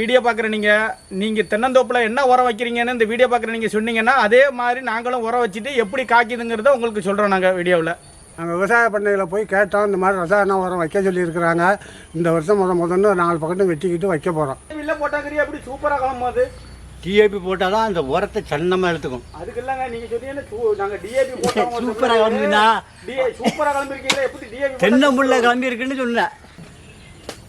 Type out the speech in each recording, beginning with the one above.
Video பார்க்குற நீங்கள் நீங்கள் தென்னந்தோப்பில் என்ன உரம் வைக்கிறீங்கன்னு இந்த வீடியோ பார்க்குற நீங்கள் சொன்னீங்கன்னா அதே மாதிரி நாங்களும் உரம் வச்சுட்டு எப்படி காய்க்குதுங்கிறத உங்களுக்கு சொல்கிறோம் நாங்கள் வீடியோவில். நாங்கள் விவசாய பண்ணையில் போய் கேட்டோம் இந்த மாதிரி ரசாயன உரம் வைக்க சொல்லியிருக்கிறாங்க. இந்த வருஷம் முத முதன்னு நாலு பக்கத்து வெட்டிக்கிட்டு வைக்க போகிறோம் இல்லை போட்டாக்கிறீ அப்படி சூப்பராக கிளம்பும் டிஏபி போட்டால் தான் அந்த உரத்தை சன்னமாக எடுத்துக்கும். அதுக்கு இல்லைங்க நீங்கள் சொன்னீங்கன்னா நாங்கள் டிஏபி போட்டோம் சூப்பரா கிளம்புதுண்ணா. சூப்பராக கிளம்பிருக்கீங்களா எப்படி டிஏபி தென்னம்புள்ள கிளம்பி இருக்குன்னு சொன்னேன்.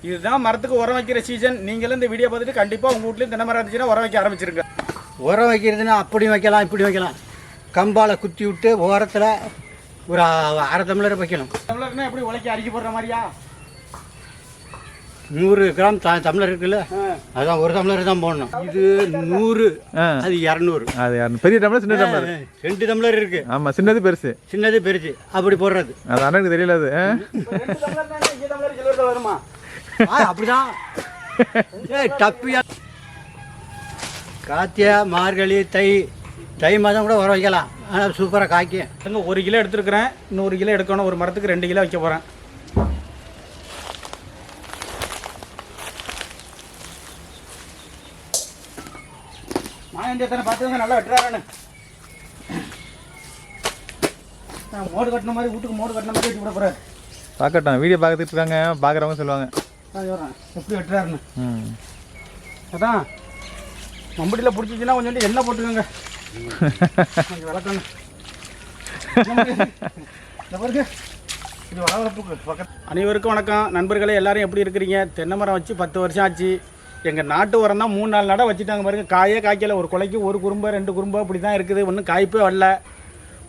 இதுதான் மரத்துக்கு உரம் வைக்கிற சீசன் நீங்களும் இந்த வீடியோ பார்த்துட்டு கண்டிப்பாக உங்கள் வீட்லேயும் தென்னை மரம் இருந்துச்சுன்னா உரம் வைக்க ஆரம்பிச்சிருங்க. உரம் வைக்கிறதுன்னா அப்படி வைக்கலாம் இப்படி வைக்கலாம். கம்பால் குத்தி விட்டு ஓரத்தில் ஒரு அரை டம்ளர் வைக்கணும். தமிழர்னா எப்படி உழைக்க அடிக்க போடுற மாதிரியா? நூறு கிராம் த டம்ளர் இருக்குல்ல. அதான் ஒரு டம்ளர் தான் போடணும். இது நூறு அது இரநூறு. அது பெரிய டம்ளர் சின்ன டம்ளர்? ரெண்டு டம்ளர் இருக்கு. ஆமா சின்னது பெருசு. சின்னது பெருசு. அப்படி போடுறது. அது அண்ணனுக்கு தெரியல அது வருமா? அப்படிதான். ஏய் டப்பியா காத்தியா மார்கழி தை தை மாதம் கூட உரம் வைக்கலாம். ஆனால் சூப்பராக காய்க்கும் அங்க ஒரு கிலோ எடுத்துருக்கிறேன். இன்னொரு கிலோ எடுக்கணும் ஒரு மரத்துக்கு ரெண்டு கிலோ வைக்க போகிறேன் மாயந்தியத்தனை பார்த்துங்க நல்லா வெட்டுறாரானு நான் மோடு கட்டின மாதிரி வீட்டுக்கு மோடு கட்டின மாதிரி விட போகிறாரு பார்க்கட்டும் வீடியோ பார்த்துட்டு இருக்காங்க பார்க்குறவங்க சொல்லுவாங்க. எப்படி வெட்டுறாருன்னு. அதான் மம்பட்டியில் பிடிச்சிச்சின்னா கொஞ்சம் எண்ணெய் போட்டுக்கோங்க. விளக்கணும் இது வளவளப்புக்கு அனைவருக்கும் வணக்கம். நண்பர்களே எல்லாரும் எப்படி இருக்கிறீங்க? தென்னை மரம் வச்சு பத்து வருஷம் ஆச்சு. எங்கள் நாட்டு உரம் தான் மூணு நாலு நட வச்சுட்டாங்க பாருங்க. காயே காய்க்கல. ஒரு குலைக்கு ஒரு குறும்பை ரெண்டு குறும்பை அப்படி தான் இருக்குது. ஒன்றும் காய்ப்பே வரல.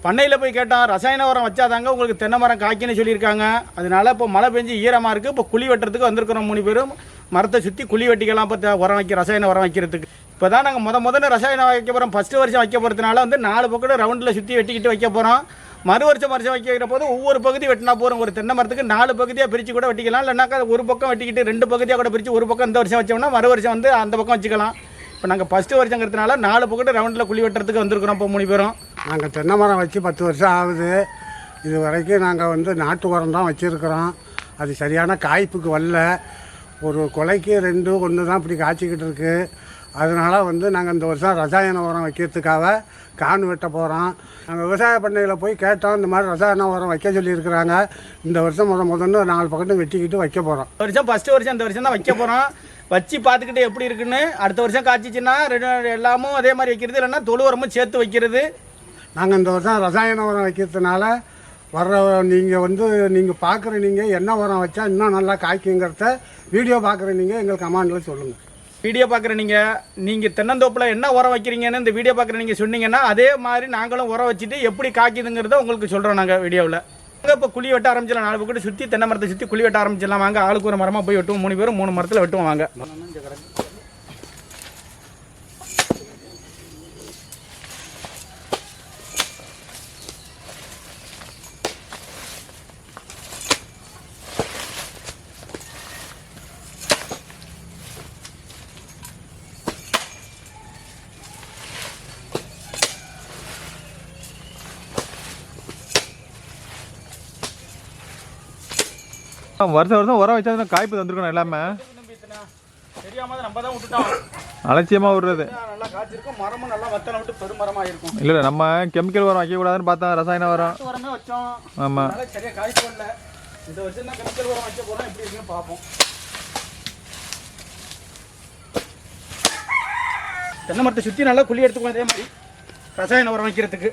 பண்ணையில் போய் கேட்டோம் ரசாயன உரம் வச்சாதாங்க உங்களுக்கு தென்னை மரம் காய்க்குன்னு சொல்லியிருக்காங்க. அதனால இப்போ மழை பெஞ்சு ஈரமாக இருக்குது இப்போ குழி வெட்டுறதுக்கு வந்திருக்கிறோம் மூணு பேரும். மரத்தை சுற்றி குழி வெட்டிக்கலாம். இப்போ உரம் வைக்க ரசாயன உரம் வைக்கிறதுக்கு. இப்போ தான் நாங்கள் முத முதல்ல ரசாயனம் வைக்க போகிறோம் ஃபஸ்ட்டு வருஷம் வைக்க போகிறதுனால வந்து நாலு பக்கம் ரவுண்டில் சுற்றி வெட்டிக்கிட்டு வைக்க போகிறோம் மறு வருஷம் வருஷம் வைக்கிற போது ஒவ்வொரு பகுதி வெட்டினா போகிறோம் ஒரு தென்னை மரத்துக்கு நாலு பகுதியாக பிரித்து கூட வெட்டிக்கலாம். இல்லைனாக்கா ஒரு பக்கம் வெட்டிக்கிட்டு ரெண்டு பகுதியாக கூட பிரித்து ஒரு பக்கம் இந்த வருஷம் வச்சோம்னா மறு வருஷம் வந்து அந்த பக்கம் வச்சுக்கலாம். இப்போ நாங்கள் ஃபஸ்ட்டு வருஷங்கிறதுனால நாலு பக்கம் ரவுண்டில் குழி வெட்டுறதுக்கு வந்திருக்கிறோம் இப்போ மூணு பேரும். நாங்கள் தென்னை மரம் வச்சு பத்து வருஷம் ஆகுது. இது வரைக்கும் நாங்கள் வந்து நாட்டு உரம் தான் வச்சுருக்கிறோம். அது சரியான காய்ப்புக்கு வரல. ஒரு கொலைக்கு ரெண்டு ஒன்று தான் இப்படி காய்ச்சிக்கிட்டு இருக்கு. அதனால வந்து நாங்கள் இந்த வருஷம் ரசாயன உரம் வைக்கிறதுக்காக கான் வெட்ட போகிறோம் நாங்கள் விவசாய பண்ணையில் போய் கேட்டோம் இந்த மாதிரி ரசாயன உரம் வைக்க சொல்லியிருக்கிறாங்க. இந்த வருஷம் முத முதன்னு நாலு பக்கத்து வெட்டிக்கிட்டு வைக்க போகிறோம் வருஷம் ஃபஸ்ட்டு வருஷம் இந்த வருஷம் தான் வைக்க போகிறோம் வச்சு பார்த்துக்கிட்டு எப்படி இருக்குன்னு அடுத்த வருஷம் காய்ச்சிச்சின்னா ரெண்டு எல்லாமும் அதே மாதிரி வைக்கிறது இல்லைன்னா தொழு உரமும் சேர்த்து வைக்கிறது. நாங்கள் இந்த வருஷம் ரசாயன உரம் வைக்கிறதுனால வர்ற நீங்கள் வந்து நீங்கள் பார்க்குற நீங்கள் என்ன உரம் வச்சா இன்னும் நல்லா காய்க்குங்கிறத வீடியோ பார்க்குற நீங்கள் எங்களுக்கு கமெண்டில் சொல்லுங்கள் வீடியோ பார்க்குற நீங்கள் நீங்கள் தென்னந்தோப்பில் என்ன உரம் வைக்கிறீங்கன்னு இந்த வீடியோ பார்க்குற நீங்கள் சொன்னீங்கன்னா அதே மாதிரி நாங்களும் உரம் வச்சுட்டு எப்படி காய்க்குதுங்கிறத உங்களுக்கு சொல்கிறோம் நாங்கள் வீடியோவில் இப்போ குழி வெட்ட ஆரம்பிச்சிடலாம். நாலு பக்கம் சுற்றி தென்னை மரத்தை சுற்றி குழி வெட்ட ஆரம்பிச்சிடலாம். வாங்க ஆளுக்கு ஒரு மரமாக போய் வெட்டுவோம். மூணு பேரும் மூணு மரத்தில் வெட்டுவோம். வாங்க. வருஷம் வருஷம் உரம் வச்சா தான் காய்ப்பு தந்துருக்கணும் எல்லாமே. தெரியாம நம்ம தான் விட்டுட்டோம் அலட்சியமாக விடுறது. நல்லா மரமும் நல்லா வத்தனை விட்டு இருக்கும் இல்லை இல்லை நம்ம கெமிக்கல் உரம் வைக்கக்கூடாதுன்னு பார்த்தா ரசாயன உரம். வச்சோம் ஆமாம் இந்த வருஷம் தான் கெமிக்கல் உரம் வைக்க போறோம் எப்படி இருக்குன்னு பார்ப்போம் தென்னை மரத்தை சுற்றி நல்லா குழி எடுத்துக்கணும் அதே மாதிரி ரசாயன உரம் வைக்கிறதுக்கு.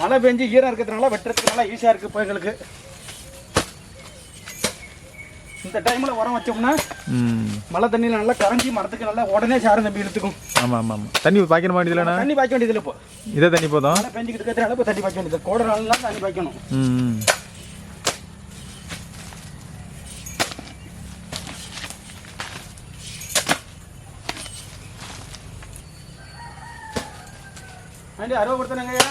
மழை பெஞ்சு ஈரம் இருக்கிறதுனால வெட்டுறதுக்கு நல்லா ஈஸியாக இருக்குது இப்போ எங்களுக்கு. இந்த டைமில் உரம் வச்சோம்னா மழை தண்ணியில் நல்லா கரைஞ்சி மரத்துக்கு நல்லா உடனே சாரம் தம்பி இழுத்துக்கும். ஆமாம் ஆமாம் தண்ணி பாய்க்கணும் மாட்டேதுலண்ணா தண்ணி பாய்க்க வேண்டியதில்லை இப்போ. இதே தண்ணி போதும்? மழை பெஞ்சிக்கிட்டு இருக்கிறதுனால இப்போ தண்ணி பாய்க்க வேண்டியது. கோடை நாள்லாம் தண்ணி பாய்க்கணும். ஆண்டி அறுவை கொடுத்தனங்கய்யா.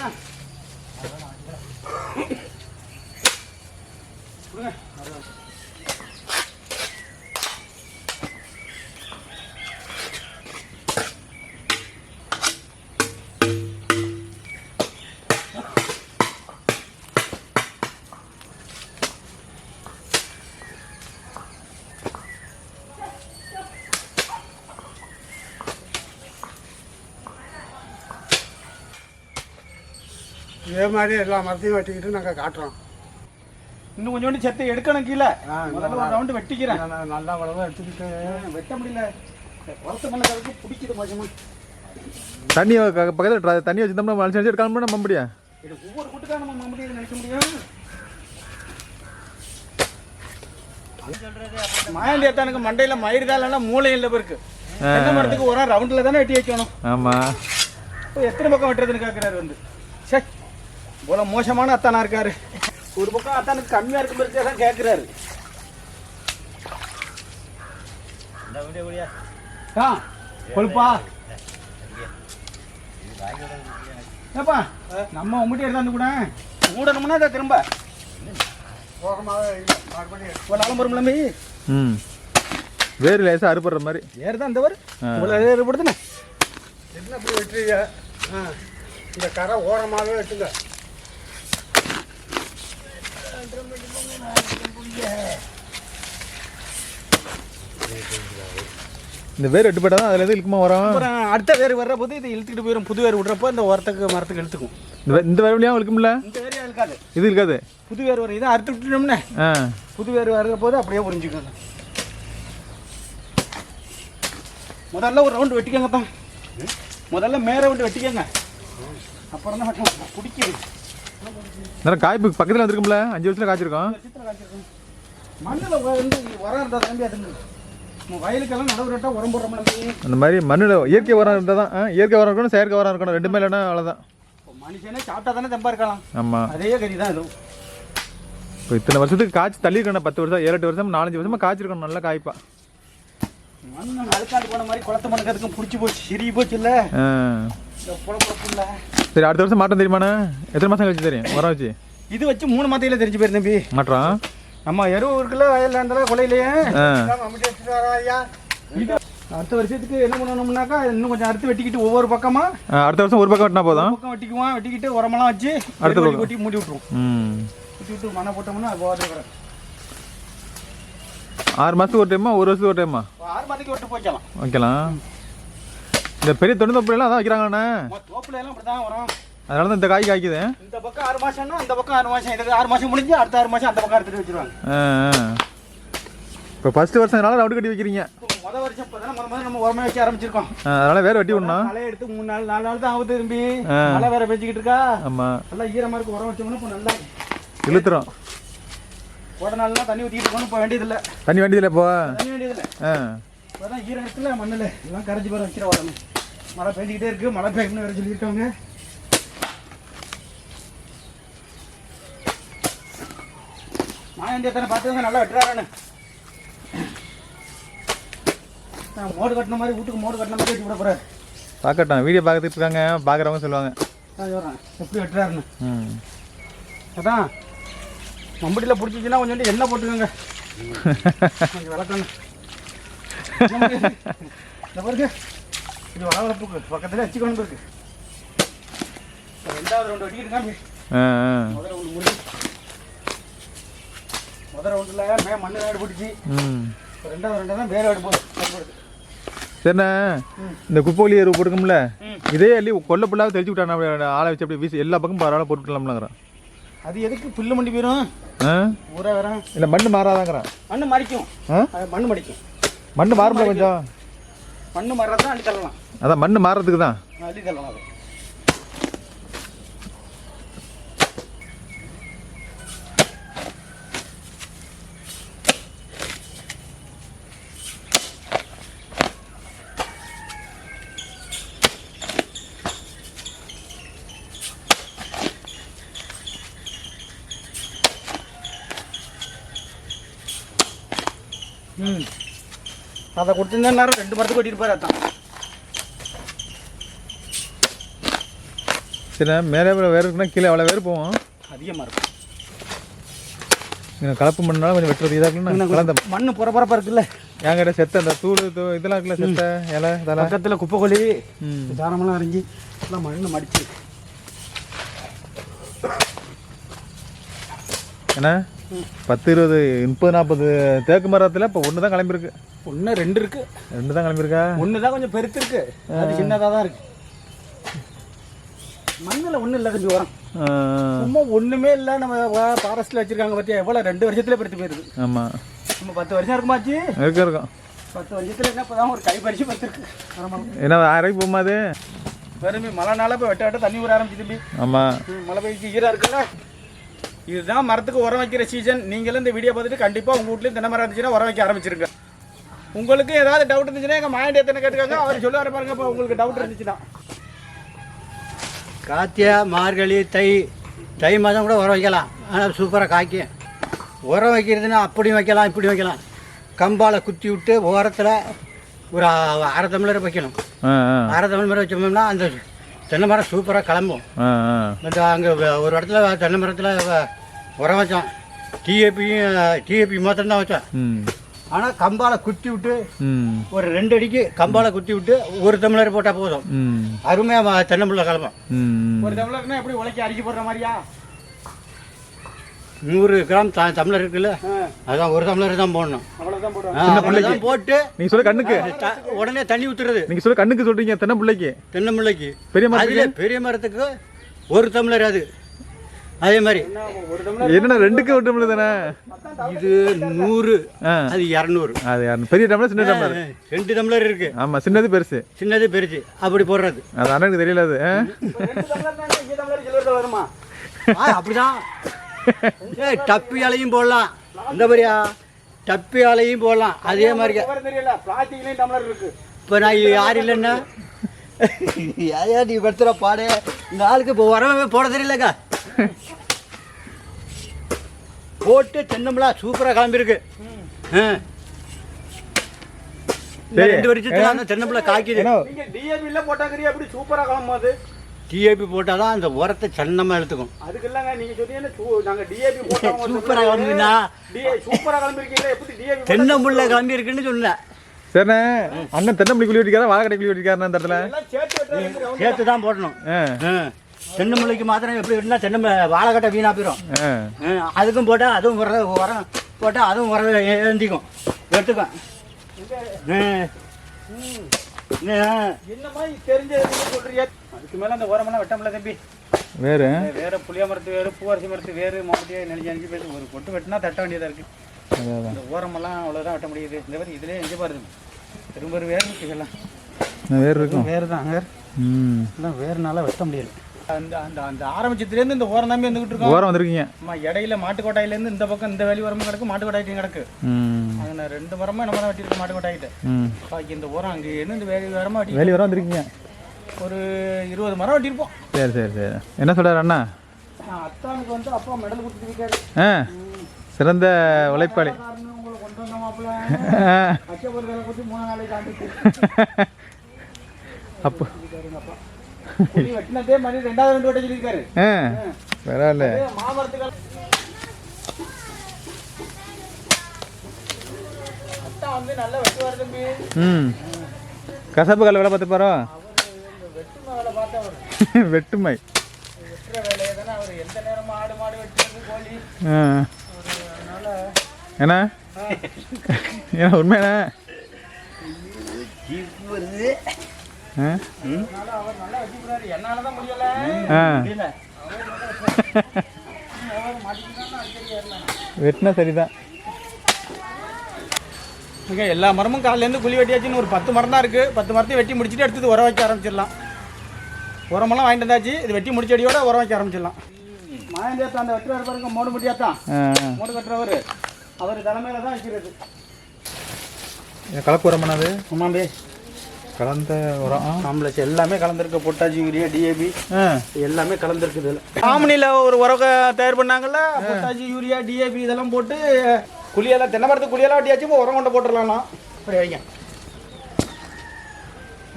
இதே மாதிரி எல்லா மரத்தையும் வெட்டிக்கிட்டு நாங்கள் காட்டுறோம். இன்னும் கொஞ்சோண்டு செத்தை எடுக்கணும் கீழே. முதல்ல ஒரு ரவுண்டு வெட்டிக்கிறேன். நான் நல்லா வளவா எடுத்துக்கிட்டு. வெட்ட முடியல. குளத்து மண்ணு பிடிக்குது மோசமா. தண்ணி பக்கத்தில் தண்ணி வச்சுருந்தோம்னா மனுஷன் வச்சு எடுக்காம நம்ம முடியா இது ஒவ்வொரு கூட்டுக்காக நம்ம மம்படியை நினைக்க முடியும். மாயாண்டி அத்தானுக்கு மண்டையில மயிர் காலம்னா மூளை இல்லை இருக்கு தென்னை மரத்துக்கு ஒரு ரவுண்டில் தானே வெட்டி வைக்கணும். ஆமாம் இப்போ எத்தனை பக்கம் வெட்டுறதுன்னு கேட்குறாரு வந்து. சே இவ்வளோ மோசமான அத்தானா இருக்காரு. ஒரு பக்கம் அத்தானுக்கு கம்மியாக இருக்கும் பரிசா தான் கேட்குறாரு ஆ கொழுப்பா. ஏப்பா நம்ம உங்கள்கிட்ட எடுத்தாந்து கூட மூடணும்னா அதை திரும்ப. வேறு லேசாக அறுப்படுற மாதிரி. ஏறு தான் இந்த வரு ஆ. இவ்வளோ என்ன இப்படி வெட்டுறீங்க? ஆ. இந்த கரை ஓரமாகவே வெட்டுங்க. இந்த வேர் எட்டு போட்டால் தான் அதில் எது இழுக்குமா வரும்? அப்புறம் அடுத்த வேர் வர்ற போது இதை இழுத்துக்கிட்டு போயிடும் புது வேர் விடுறப்போ இந்த ஓரத்துக்கு மரத்துக்கு இழுத்துக்கும். இந்த வே- இந்த வேர் வழியாக இழுக்கும்ல? இந்த வேரையா இருக்காது இது இருக்காது புது வேர் வரும் இதை அறுத்து விட்டுட்டோம்னே. ஆ. புது வேர் வர்ற போது அப்படியே புரிஞ்சுக்கோங்க முதல்ல ஒரு ரவுண்டு வெட்டிக்கங்க தான் முதல்ல மே ரவுண்டு வெட்டிக்கங்க. அப்புறம் தான் வெட்டணும். பிடிக்குது நல்லா காய்ப்பு பக்கத்தில் வந்துருக்கும்ல அஞ்சு வருஷத்தில் காய்ச்சிருக்கோம். மண்ணில் வந்து உரம் இருந்தால் தம்பி அதுங்க வயலுக்கெல்லாம் நடவு ரட்டா உரம் போடுறோம் நம்பி அந்த மாதிரி மண்ணில் இயற்கை உரம் இருந்தால் தான் இயற்கை உரம் இருக்கணும் செயற்கை உரம் இருக்கணும் ரெண்டுமே இல்லைன்னா அவ்வளோதான் மனுஷனே சாப்பிட்டா தானே தெம்பா இருக்கலாம். ஆமாம் அதே கறி தான் இதுவும் இப்போ இத்தனை வருஷத்துக்கு காய்ச்சி தள்ளியிருக்கணும் பத்து வருஷம் ஏழு எட்டு வருஷம் நாலஞ்சு வருஷமா காய்ச்சிருக்கணும் நல்லா காய்ப்பா. மண்ணு அழுக்காண்டு போன மாதிரி குளத்து மண்ணுக்கு அதுக்கும் பிடிச்சி போச்சு சிரி போச்சு இல்லை. சரி அடுத்த வருஷம் மாற்றம் தெரியுமாண்ணே? எத்தனை மாதம் கழிச்சு தெரியும்? உரம் வச்சு இது வச்சு மூணு மாத்தையில தெரிஞ்சு போயிரு தம்பி. மாற்றம் நம்ம எருவு இருக்குல்ல வயல்ல இருந்தாலும் கொலையிலேயே. வரா அடுத்த வருஷத்துக்கு என்ன பண்ணணும்னாக்கா இன்னும் கொஞ்சம் அறுத்து வெட்டிக்கிட்டு ஒவ்வொரு பக்கமா அடுத்த வருஷம் ஒரு பக்கம் வெட்டினா போதும். பக்கம் வெட்டிக்குவோம் வெட்டிக்கிட்டு உரமெல்லாம் வச்சு அடுத்த பக்கம். கொட்டி மூடி விட்டுருவோம். ஊற்றி விட்டு மண்ணை போட்டோம்னா அது போகாது. ஆறு மாதத்துக்கு ஒரு டைமா ஒரு வருஷத்துக்கு ஒரு டைமா ஆறு மாதத்துக்கு விட்டு போய்க்கலாம் வைக்கலாம். இந்த பெரிய தொண்ணூத்தி தொப்பிலாம் அதான் வைக்கிறாங்கண்ணே. தோப்புல எல்லாம் இப்படி தான் வரும். அதனால தான் இந்த காய் காய்க்குது. இந்த பக்கம் ஆறு மாசம்னா அந்த பக்கம் ஆறு மாசம் இதுக்கு ஆறு மாசம் முடிஞ்சு அடுத்த ஆறு மாசம் அந்த பக்கம் எடுத்துட்டு வச்சிருவாங்க. இப்போ ஃபஸ்ட்டு வருஷம்னால ரவுண்டு கட்டி வைக்கிறீங்க. இப்போ முத வருஷம் இப்போ தானே முத முதல்ல நம்ம உரமே வைக்க ஆரம்பிச்சிருக்கோம். அதனால வேற வெட்டி விடணும். மழை எடுத்து மூணு நாள் நாலு நாள் தான் ஆகுது திரும்பி. மழை வேற பெஞ்சிக்கிட்டு இருக்கா? ஆமாம் நல்லா ஈரமா இருக்கு உரம் வச்சோம்னா இப்போ நல்லா இழுத்துறோம் போட நாள்லாம் தண்ணி ஊற்றிக்கிட்டு இருக்கணும் இப்போ வேண்டியதில்லை. தண்ணி வேண்டியதில்லை இப்போ? தண்ணி வேண்டியதில்லை. ஆ. ஈரம் இருக்குல்ல மண்ணில். எல்லாம் கரைஞ்சி போகிற வைக்கிற வரணும் மழை பெஞ்சிக்கிட்டே இருக்கு. மழை பெய்யணும்னு வேற சொல்லியிருக்காங்க. மாயாண்டி எத்தனை பார்த்து நல்லா வெட்டுறாரானு நான் மோடு கட்டின மாதிரி வீட்டுக்கு மோடு கட்டின மாதிரி வச்சு விட போகிறாரு பார்க்கட்டும். வீடியோ பார்த்துட்டு இருக்காங்க. பார்க்குறவங்க சொல்லுவாங்க. நான் சொல்கிறேன் எப்படி வெட்டுறாருன்னு. ம். அதான் மம்பட்டியில் பிடிச்சிச்சின்னா கொஞ்சம் எண்ணெய் போட்டுக்கோங்க. கொஞ்சம் விளக்கணும் இந்த பாருங்க. இது வளவளப்புக்கு பக்கத்தில் வச்சுக்கணும் இருக்கு. ரெண்டாவது ரவுண்டு காமி ஆ முதல் ரவுண்டு முடி முதல் ரவுண்டில் மே மண்ணு ம். இப்போ ரெண்டாவது ரவுண்டு தான் வேறு வேடு போகுது. சரிண்ணே. இந்த குப்பை எருவு போட்டுக்கோம்ல. இதே அள்ளி கொல்ல புல்லாக தெரிச்சு விட்டானா ஆளை வச்சு அப்படியே வீசி எல்லா பக்கம் பரவாயில்ல போட்டுக்கலாம்லாங்கிறான். அது எதுக்கு புல்லு மண்டி போயிடும் ஊரா வரேன் இல்லை மண் மாறாதாங்கிறான். மண்ணு மடிக்கும். மண்ணு மடிக்கும். மண் மாறும்ல கொஞ்சம். மண்ணு மரம் தான் அள்ளி தள்ளலாம். அதான் மண் மாறுறதுக்கு தான் அள்ளி தள்ளலாம் அதை கொடுத்துருந்தா நேரம் ரெண்டு மரத்துக்கு கொட்டிட்டு அதான். சரிண்ணே மேலே வேறு இருக்குன்னா கீழே அவ்வளோ வேறு போவோம். அதிகமாக இருக்கும். இங்கே கலப்பு மண்ணால கொஞ்சம் வெட்டுறது இதாக இருக்குன்னா கலந்த மண்ணு புறப்பரப்பா இருக்குல்ல. என்கிட்ட செத்த அந்த தூள் இதெல்லாம் இருக்குல்ல செத்த இலை இதெல்லாம். பக்கத்தில் குப்பை கொல்லி ம். தாரமெல்லாம் அரைஞ்சி எல்லாம் மண்ணு மடிச்சு. என்ன? பத்து இருபது முப்பது நாற்பது தேக்கு மரத்தில் இப்போ ஒன்று தான் கிளம்பியிருக்கு ஒன்று ரெண்டு இருக்கு. ரெண்டு தான் கிளம்பியிருக்கா? ஒன்று தான் கொஞ்சம் பெருத்து இருக்கு. அது சின்னதாக தான் இருக்கு. மண்ணில் ஒன்றும் இல்லை தம்பி உரம். சும்மா ஒன்றுமே இல்லை. நம்ம ஃபாரஸ்ட்டில் வச்சுருக்காங்க பார்த்தியா எவ்வளோ ரெண்டு வருஷத்துல பெருத்து போயிருது ஆமா. நம்ம பத்து வருஷம் இருக்குமாச்சு இருக்கும் இருக்கும். பத்து வருஷத்துல என்ன இப்போ ஒரு கை பறிச்சு பத்துருக்கு என்ன ஆயிரம் போகுமா அது? வெறும் மழைனால இப்போ வெட்ட வெட்ட தண்ணி ஊற ஆரம்பிச்சு தம்பி. ஆமா. ம், மழை பெய்ஞ்சு ஈரா இருக்குல்ல? இதுதான் மரத்துக்கு உரம் வைக்கிற சீசன் நீங்களும் இந்த வீடியோ பார்த்துட்டு கண்டிப்பாக உங்கள் வீட்லேயும் தென்னை மரம் இருந்துச்சுன்னா உரம் வைக்க ஆரம்பிச்சிருங்க. உங்களுக்கு ஏதாவது டவுட் இருந்துச்சுன்னா எங்கள் மாயண்டி எத்தனை கேட்டுக்காங்க அவர் சொல்லுவார் பாருங்க இப்போ உங்களுக்கு டவுட் இருந்துச்சுன்னா. காத்தியா மார்கழி தை தை மாதம் கூட உரம் வைக்கலாம். ஆனால் சூப்பராக காய்க்கும். உரம் வைக்கிறதுன்னா அப்படி வைக்கலாம் இப்படி வைக்கலாம். கம்பால் குத்தி விட்டு ஓரத்தில் ஒரு அரை தமிழர் வைக்கணும். அரை தமிழ் வச்சோம்னா அந்த தென்னை மரம் சூப்பராக கிளம்பும். இந்த அங்கே ஒரு இடத்துல தென்னை மரத்தில் உரம் வச்சோம். டிஏபியும் டிஏபி மாத்திரம் தான் வச்சோம். ஆனால் கம்பால் குத்தி விட்டு ஒரு ரெண்டு அடிக்கு கம்பால் குத்தி விட்டு ஒரு தமிழர் போட்டால் போதும். அருமையாக தென்னம்பிள்ளை கிளம்பும் ஒரு டம்ளர்னா எப்படி உழைக்க அரிக்கி போடுற மாதிரியா? நூறு கிராம் த தமிழர் இருக்குல்ல அதான் ஒரு தமிழர் தான் போடணும். அவ்வளோதான் போட்டு நீங்க சொல்ல கண்ணுக்கு. த- உடனே தண்ணி ஊத்துறது. நீங்க சொல்ல கண்ணுக்கு சொல்றீங்க தென்னை பிள்ளைக்கு தென்னம்பிள்ளைக்கு. பெரிய மரத்துக்கு? அதுல பெரிய மரத்துக்கு ஒரு தமிழர் அது. அதே மாதிரி. ஒரு டம்ளர் என்னண்ணா ரெண்டுக்கு ஒரு டம்ளர் தானே? இது நூறு ஆ. அது இரநூறு. அது யாரு பெரிய டம்ளர் சின்ன டம்ளர்? ரெண்டு தமிழர் இருக்கு. ஆமா சின்னது பெருசு. சின்னது பெருசு. அப்படி போடுறது. அது அண்ணனுக்கு தெரியல அது டம்ளர் டம்ளர் அப்படிதான். ஏய், டப்பி அலையும் போடலாம். இந்த மாதிரியா? டப்பி அலையும் போடலாம். அதே மாதிரி டம்ளர் இப்போ நான் யார் இல்லைன்னா? ஏயா நீ படுத்துற பாடு? இந்த ஆளுக்கு இப்போ வரவே போட தெரியலக்கா. போட்டு தென்னம்பளா சூப்பராக கிளம்பிருக்கு. சரி. ரெண்டு வருஷத்துல அந்த தென்னம்பளா காய்க்குது. டிஏபில போட்டாங்கறியா அப்படி சூப்பரா கிளம்புது டிஏபி போட்டால் தான் அந்த உரத்தை சன்னமாக எடுத்துக்கும் அதுக்கு இல்லங்க நீங்க சொன்னீங்க சூ- நாங்க டிஏபி போட்டோம் சூப்பரா கிளம்புதுண்ணா. சூப்பரா கிளம்பிருக்கீங்க எப்படி டிஏபி தென்னம்புள்ள கிளம்பி இருக்குன்னு சொன்னேன். சரிண்ணே அண்ணன் தென்னம்பிள்ளை குழி வெட்டிக்காரா வாழை கடை குழி வெட்டிக்காரா இந்த இடத்துல? சேர்த்து தான் போடணும். ஆ. தென்னம்பிள்ளைக்கு மாத்திரம் எப்படி வெட்டினா தென்னம்பிள்ளை வாழைக்கட்டை வீணாக போயிடும் அதுக்கும் போட்டால் அதுவும் உர உரம் போட்டால் அதுவும் உரம் ஏந்திக்கும். எடுத்துக்கும் அதுக்கு மேல அந்த ஓரமெல்லாம் வெட்டமில்ல தம்பி. வேறு? வேற புளிய மரத்து வேறு பூவரசி மரத்து வேறு மாவட்டியா நினைச்சு நினைச்சு பேசி ஒரு பொட்டு வெட்டினா தட்ட வேண்டியதா இருக்கு. அதான் இந்த ஓரமெல்லாம் அவ்வளவுதான் வெட்ட முடியுது. இந்த மாதிரி இதுலயே எங்க பாருங்க திரும்ப வேறு இருக்கு இதெல்லாம். இன்னும் வேறு இருக்கும். வேறு தான் வேறு. ம். எல்லாம் வேறுனால வெட்ட முடியல. அந்த அந்த அந்த ஆரம்பிச்சதுலேருந்து இந்த ஓரம் நம்பி வந்துகிட்டு இருக்கோம். ஓரம் வந்திருக்கீங்க. ஆமா இடையில மாட்டுக்கோட்டையிலேருந்து இந்த பக்கம் இந்த வேலி வரமும் கிடக்கு மாட்டுக்கோட்டையும் கிடக்கு. அங்கே ரெண்டு மரமா நம்ம தான் வெட்டியிருக்கோம் மாட்டுக்கோட்டைக்கிட்ட ம். பாக்கி இந்த ஓரம் அங்கே இருந்து இந்த வேலி வரமா வெட்டி வேலி வர வந்திருக்கீங்க. ஒரு இருபது மரம் வெட்டியிருப்போம். சரி சரி சரி. என்ன சொல்கிறார் அண்ணா? அத்தானுக்கு வந்து அப்பா மெடல் கொடுத்துருக்காரு. ஆ சிறந்த உழைப்பாளி. அப்போ புளி வெட்டினதே மணி ரெண்டாவது ரெண்டு வட்டம் சொல்லியிருக்காரு ஆ பரவாயில்ல. ம். கசப்பு கல் வேலை வேலை பார்த்தவர். வெட்டுமை. என்ன? ஏன்னா உண்மையாண்ணே வெட்டினா சரிதான். இங்கே எல்லா மரமும் காலையிலேருந்து குழி வெட்டியாச்சுன்னு ஒரு பத்து மரம் தான் இருக்குது பத்து மரத்தையும் வெட்டி முடிச்சுட்டு அடுத்தது உரம் வைக்க ஆரம்பிச்சிடலாம். உரமெல்லாம் வாங்கிட்டு வந்தாச்சு. இது வெட்டி முடிச்ச அடியோட உரம் வைக்க ஆரம்பிச்சிடலாம். மாயந்தியாத்தான் அந்த வெட்டுறாரு பாருங்க மோடு முடியாத்தான் ஆ மோடு கட்டுறவர். அவர் தலைமையில தான் வைக்கிறது. ஆ. கலப்பு உரம் பண்ணாது. ஆமாம்பே கலந்த உரம். காம்ப்ளெக்ஸ் எல்லாமே கலந்துருக்கு. பொட்டாசி யூரியா டிஏபி எல்லாமே கலந்துருக்குது இதில். காமனியில் ஒரு உரம் தயார் பண்ணாங்கல்ல? பொட்டாசி யூரியா டிஏபி இதெல்லாம் போட்டு குழியெல்லாம் தென்னை மரத்து குழியெல்லாம் வெட்டியாச்சும் உரம் கொண்டு போட்டுடலாம் அப்படி வைங்க.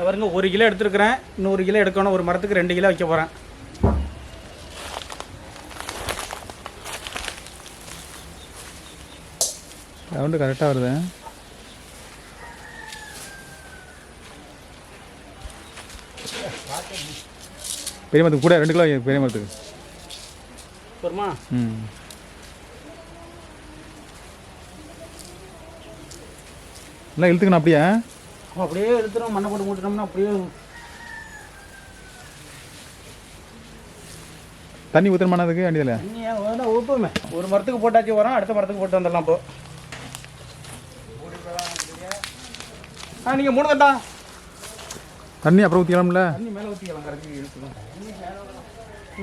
பாருங்க ஒரு கிலோ எடுத்துருக்கிறேன். இன்னொரு கிலோ எடுக்கணும். ஒரு மரத்துக்கு ரெண்டு கிலோ வைக்க போகிறேன் ரவுண்டு கரெக்டாக வருது? பெரிய மரத்துக்கு கூட ரெண்டு கிலோ பெரிய மரத்துக்கு. வருமா ம். எல்லாம் இழுத்துக்கணும் அப்படியே? அப்படியே எடுத்துரும் மண்ணை போட்டு மூட்டுனோம்னா அப்படியே தண்ணி ஊற்றணுமாண்ணா அதுக்கு வேணா ஊற்றுமே ஒரு மரத்துக்கு போட்டாச்சு உரம் அடுத்த மரத்துக்கு போட்டு வந்துடலாம் இப்போ. ஆ நீங்கள் மூணு தண்டா தண்ணி அப்புறம் ஊற்றிக்கலாம்ல தண்ணி மேலே ஊற்றிக்கலாம் கரெக்டாக இழுத்துக்கலாம்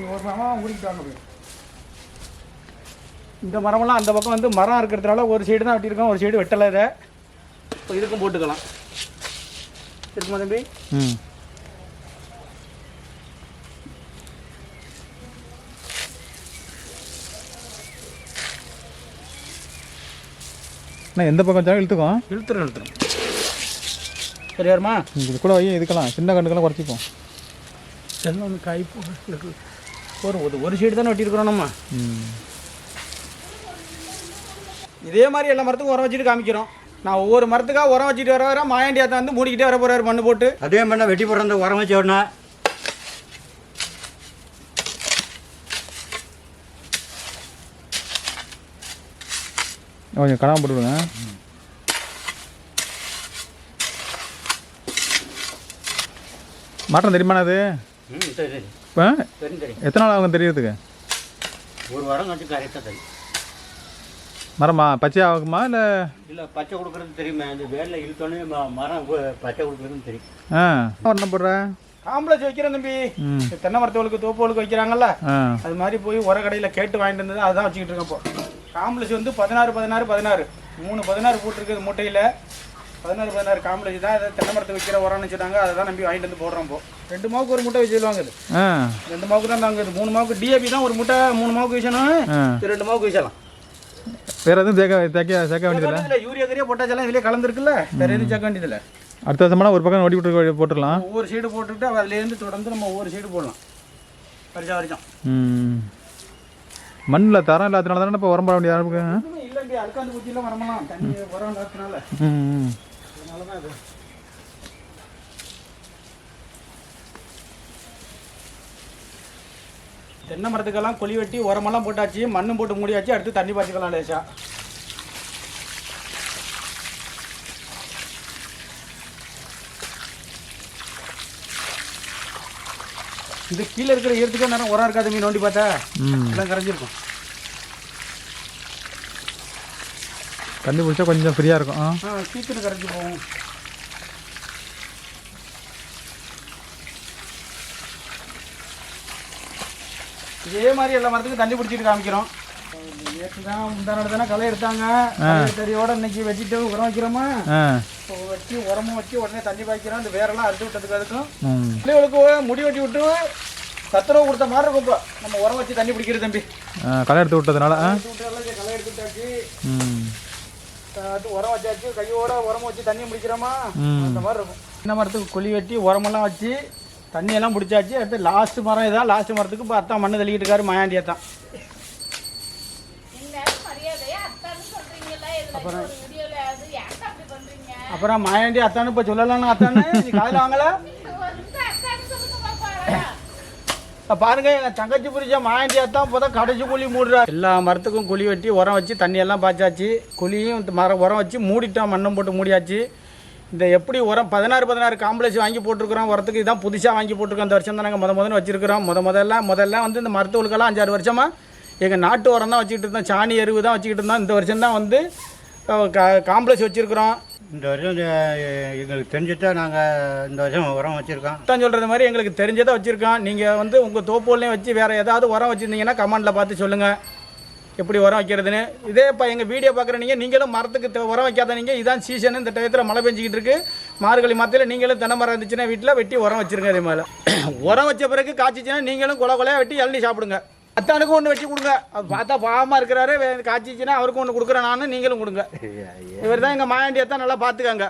ஒரு மரமாக ஊறிக்கிட்டு வாங்க போய். இந்த மரமெல்லாம் அந்த பக்கம் வந்து மரம் இருக்கிறதுனால ஒரு சைடு தான் வெட்டியிருக்கோம் ஒரு சைடு வெட்டலை இதை. இப்போ இதுக்கும் போட்டுக்கலாம். இருக்குமா தம்பி? ம். அண்ணா எந்த பக்கம் வச்சாலும் இழுத்துக்கும் இழுத்துரும் இழுத்துரும் சரி வருமா இது கூட வையும் இதுக்கெல்லாம் சின்ன கண்டுக்கெல்லாம் குறைச்சிப்போம். செல்லம் ஒன்று காய் ஒரு ஒரு ஒரு சைடு தானே வெட்டியிருக்கிறோம் நம்ம இதே மாதிரி எல்லா மரத்துக்கும் உரம் வச்சுட்டு காமிக்கிறோம். நான் ஒவ்வொரு மரத்துக்காக உரம் வச்சுட்டு வர வர மாயாண்டியாத்த வந்து மூடிக்கிட்டே வர போகிறாரு மண்ணு போட்டு. அதே மாதிரி தான் வெட்டி போடுற அந்த உரம் வச்ச உடனே கொஞ்சம் போட்டு மாற்றம் தெரியுமாண்ணா அது? ம் சரி சரி. இப்போ சரி சரி எத்தனை நாள் ஆகும் தெரியறதுக்கு? ஒரு வாரம் கழிச்சு கரெக்டாக தரும் மரமா? பச்சையாகுமா இல்லை? இல்லை பச்சை கொடுக்குறது தெரியுமே. அந்த வேரில் இழுத்தோடனே மரம் பச்சை கொடுக்குறதுன்னு தெரியும். ஆ. என்ன போடுற? காம்ப்ளெக்ஸ் வைக்கிறேன் தம்பி. இந்த தென்னை மரத்தவளுக்கு தோப்புகளுக்கு வைக்கிறாங்கல்ல? அது மாதிரி போய் உர கடையில் கேட்டு வாங்கிட்டு வந்தது அதுதான் வச்சுக்கிட்டு இருக்கேன் இப்போ. காம்ப்ளெக்ஸ் வந்து பதினாறு பதினாறு பதினாறு. மூணு பதினாறு போட்டிருக்குது மூட்டையில். பதினாறு பதினாறு காம்ப்ளெக்ஸ் தான் அதை தென்னை மரத்தை வைக்கிற உரம்னு வச்சுட்டாங்க. அதை தான் நம்பி வாங்கிட்டு வந்து போடுறோம் இப்போ. ரெண்டு மாவுக்கு ஒரு மூட்டை வச்சுருவாங்க இது. ரெண்டு மாவுக்கு தான் தாங்குது மூணு மாவுக்கு டிஏபி தான் ஒரு மூட்டை மூணு மாவுக்கு இது ரெண்டு மாவுக்கு வீசலாம். வேறு எதுவும் சேர்க்க சேர்க்க சேர்க்க வேண்டியதில்லை? இதில் யூரியா கரியா பொட்டாச்செல்லாம் இதுலேயே கலந்துருக்குல்ல. வேறு எதுவும் சேர்க்க வேண்டியதில்லை. அடுத்த வருஷமான ஒரு பக்கம் ஓடி விட்டு போட்டுடலாம். ஒவ்வொரு சைடு போட்டுக்கிட்டு அதுலேருந்து தொடர்ந்து நம்ம ஒவ்வொரு சைடு போடலாம். வருஷம் வருஷம் மண்ணில் தரம் இல்லாதனால தானே இப்போ உரம் போட வேண்டிய இல்லைண்டி அழுக்காந்து குச்சியில் வரமெல்லாம் தண்ணி உரம் ம் அதனால தான் இது. தென்னை மரத்துக்கெல்லாம் கொலி வெட்டி உரமெல்லாம் போட்டாச்சு மண்ணும் போட்டு மூடியாச்சு அடுத்து தண்ணி பாய்ச்சிக்கலாம் லேசா. இது கீழே இருக்கிற ஈரத்துக்கே நேரம் உரம் இருக்காது மீன் நோண்டி பார்த்தா. எல்லாம் கரைஞ்சிருக்கும். தண்ணி பிடிச்சா கொஞ்சம் ஃப்ரீயாக இருக்கும். ஆ. சீக்கிரம் கரைஞ்சி போகும் இதே மாதிரி எல்லா மரத்துக்கும் தண்ணி பிடிச்சிட்டு காமிக்கிறோம். நேற்று தான் முந்தானோட தானே களை எடுத்தாங்க. தெரியோட இன்னைக்கு வச்சுட்டு உரம் வைக்கிறோமா? வச்சு உரமும் வச்சு உடனே தண்ணி பாய்க்கிறோம். இந்த வேரெல்லாம் அறுத்து விட்டதுக்கு அதுக்கும் பிள்ளைகளுக்கு முடி வெட்டி விட்டு சத்துணவு கொடுத்த மாதிரி இருக்கும் இப்போ. நம்ம உரம் வச்சு தண்ணி பிடிக்கிறது தம்பி. களை எடுத்து விட்டதுனால களை எடுத்து அது உரம் வச்சாச்சு கையோட உரம் வச்சு தண்ணி பிடிக்கிறோமா ம். அந்த மாதிரி இருக்கும். சின்ன மரத்துக்கு குழி வெட்டி உரமெல்லாம் வச்சு தண்ணியெல்லாம் பிடிச்சாச்சு. அடுத்து லாஸ்ட் மரம் இதான். லாஸ்ட் மரத்துக்கு இப்போ அத்தான் மண்ணு தள்ளிக்கிட்டு இருக்காரு மாயாண்டி அத்தான். நீங்க மரியாதையா அத்தான்னு சொல்றீங்கல்ல? இதுல ஒரு வீடியோல அது. ஏன்டா அப்படி பண்றீங்க? அப்புறம் மாயாண்டி அத்தான்னு இப்போ சொல்லலாம்னு அத்தான்னு நீ காதில் வாங்கல? பாருங்க எங்க தங்கச்சி புரிஞ்ச மாயண்டியா தான் இப்போ தான் கடைசி குழி மூடுறா. எல்லா மரத்துக்கும் குழி வெட்டி உரம் வச்சு தண்ணியெல்லாம் பாய்ச்சாச்சு. குழியும் மரம் உரம் வச்சு மூடிட்டோம் மண்ணும் போட்டு மூடியாச்சு. இந்த எப்படி உரம் பதினாறு பதினாறு காம்ப்ளெக்ஸ் வாங்கி போட்டிருக்கிறோம் உரத்துக்கு இதான் புதுசாக வாங்கி போட்டிருக்கோம். இந்த வருஷம் தான் நாங்கள் முத முதல்ல வச்சிருக்கிறோம். முத முதல்ல முதல்ல வந்து இந்த மருத்துவர்களுக்கெல்லாம் அஞ்சாறு வருஷமாக எங்கள் நாட்டு உரம் தான் வச்சுக்கிட்டு இருந்தோம். சாணி எருவு தான் வச்சுக்கிட்டு இருந்தோம். இந்த வருஷம் தான் வந்து காம்ப்ளெக்ஸ் வச்சுருக்கிறோம். இந்த வருஷம் இந்த, எங்களுக்கு தெரிஞ்சுட்டா நாங்கள் இந்த வருஷம் உரம் வச்சுருக்கோம். தான் சொல்கிறது மாதிரி எங்களுக்கு தெரிஞ்சதை வச்சுருக்கோம். நீங்கள் வந்து உங்கள் தோப்புலையும் வச்சு வேறு ஏதாவது உரம் வச்சுருந்தீங்கன்னா கமெண்டில் பார்த்து சொல்லுங்கள் எப்படி உரம் வைக்கிறதுன்னு. இதே இப்போ எங்கள் வீடியோ பார்க்குற நீங்கள் நீங்களும் மரத்துக்கு உரம் வைக்காத நீங்கள் இதான் சீசன் இந்த டயத்தில் மழை பெஞ்சிக்கிட்டு இருக்குது மார்கழி மரத்தில் நீங்களும் தென்னை மரம் இருந்துச்சுன்னா வீட்டில் வெட்டி உரம் வச்சுருங்க அதே மாதிரி. உரம் வச்ச பிறகு காய்ச்சிச்சுன்னா நீங்களும் கொலை கொலையாக வெட்டி இளநி சாப்பிடுங்க. அத்தானுக்கும் ஒன்று வச்சு கொடுங்க. பார்த்தா பாவமாக இருக்கிறாரு. காய்ச்சிச்சுன்னா அவருக்கும் ஒன்று கொடுக்குறேன் நானும் நீங்களும் கொடுங்க. இவர் தான் எங்கள் மாயாண்டி அத்தான் நல்லா பார்த்துக்கங்க.